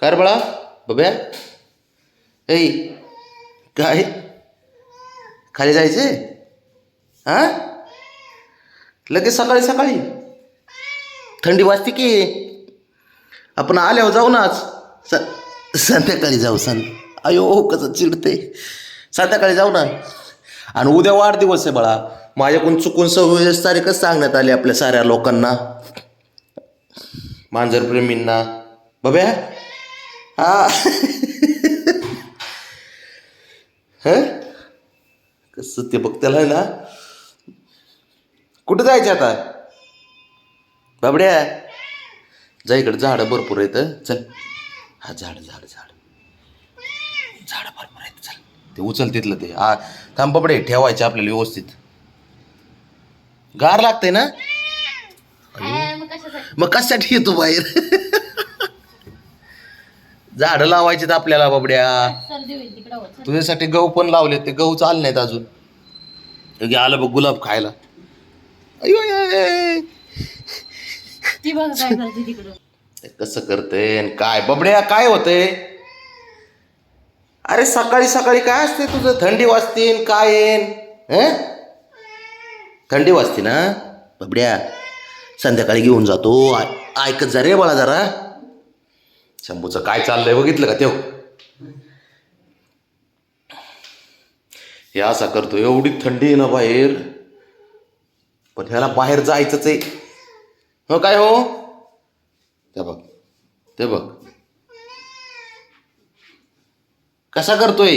काय बाळा? बब्या ऐ काय? खाली जायचे? हा? लगेच सकाळी सकाळी? थंडी वाजते की? आपण आल्यावर जाऊ ना आज. स संध्याकाळी जाऊ सं अयो कसं चिडते संध्याकाळी जाऊ ना. आणि उद्या वाढदिवस आहे बाळा. माझ्याकडून चुकून सव्वीस तारीखच सांगण्यात आली आपल्या साऱ्या लोकांना. मांजरप्रेमींना. बब्या हा. ह? कसं ते बघ त्याला आहे ना? कुठं जायचं आता? बाबड्या? जा इकडे झाडं भरपूर आहेत. चल. हा झाड झाड झाड. झाडं भरपूर आहेत चल. ते उचल तिथलं ते. हा थांब बाबडे ठेवायचे आपल्याला व्यवस्थित. गार लागतंय ना? मग कशासाठी येतो बाहेर? झाडं लावायचीत आपल्याला बाबड्या. सर्दी होईल तिकडं होत तुझ्यासाठी गहू पण लावले ते. गहू चालले नाहीत अजून. हे आलं बघ गुलाब खायला. अयो अयो, अयो. ती बघ काय करते तिकडं. ते कसं करते आणि काय? बबड्या काय होतंय? अरे सकाळी सकाळी काय असते तुझं? थंडी वाजते आणि काय येईन हं? थंडी वाजते ना? बबड्या संध्याकाळी घेऊन जातो. आ- ऐकत जा रे बाळा जरा. शंभूचं काय चाललंय बघितलं का तेव? हे असा करतो एवढी थंडी आहे ना बाहेर. पण ह्याला बाहेर जायचंच आहे. हो काय हो? ते बघ ते बघ. कसा करतोय?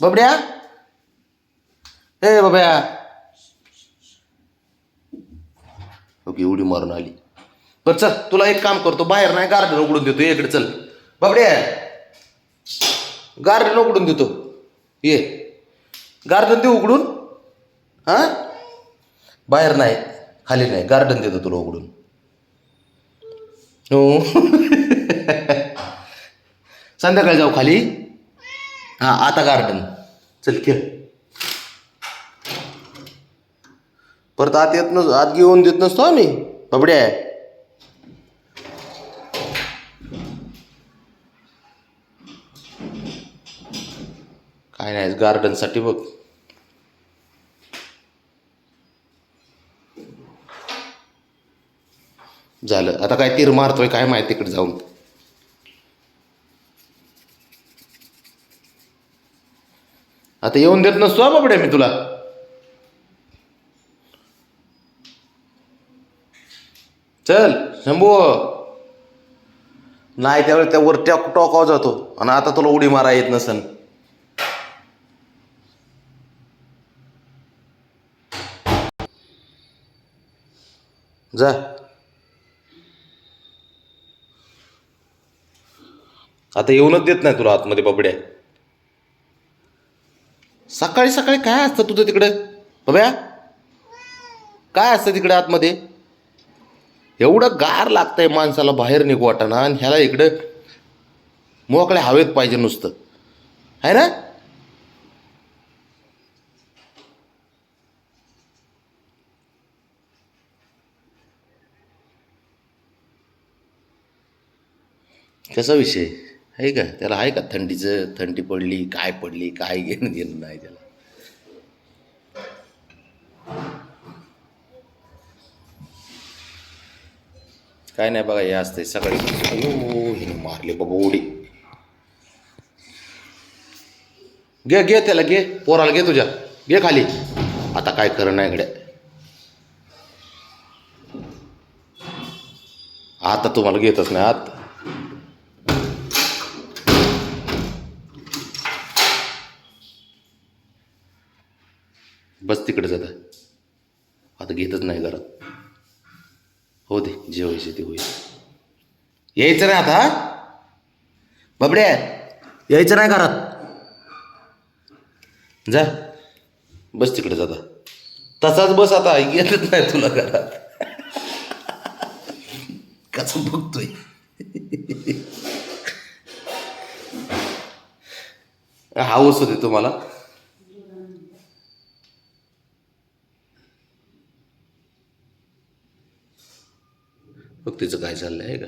बबड्या? हे बाब्या ओके एवढी मारून आली. बरं चल तुला एक काम करतो. बाहेर नाही गार्डन उघडून देतो. इकडे चल. बाबडे गार्डन उघडून देतो. ये. गार्डन दे उघडून. हां? बाहेर नाही खाली नाही. गार्डन देतो तुला उघडून. हो. संध्याकाळी जाऊ खाली. हां आता गार्डन. चल खेळ. परत आत येत नस आत घेऊन देत नसतो आम्ही. बबड्या. काय नाही गार्डनसाठी बघ. झालं. आता काय तीर मारतोय काय माहिती तिकडे जाऊन. आता येऊन देत नसतो बाबडे बाबड्या मी तुला. चल शंभू. नाही त्यावेळेस त्या वर टॉक टॉकाव जातो. आणि आता तुला उडी मारा येत नसन. जा. आता येऊनच देत नाही तुला आतमध्ये बबड्या. सकाळी सकाळी काय असतं तुझं तिकडं? बब्या काय असतं तिकडे आतमध्ये? एवढं गार लागतंय माणसाला बाहेर निघू वाटाणा आणि ह्याला इकडं मोकळ्या हवेत पाहिजे नुसतं. आहे ना? कसा विषय? आहे का? त्याला आहे का थंडीचं? थंडी पडली काय पडली काय घेणं घेणं नाही त्याला? काय नाही बघा हे असतंय सकाळी. हिने मारले बाबा उडी. घे घे त्याला घे. पोराला घे तुझ्या. घे खाली. आता काय खरं नाही गड्या आता तुम्हाला घेतच नाही आत. बस तिकडे जाता. आता घेतच नाही घरात. हो दे जे व्हायचे ते होईल. यायचं नाही आता बाबड्या यायचं नाही घरात. जा बस तिकडे जाता. तसाच बस आता येतच नाही तुला घरात. कसं बघतोय? हाऊस होते तुम्हाला. बघ तिचं काय चाललं आहे का?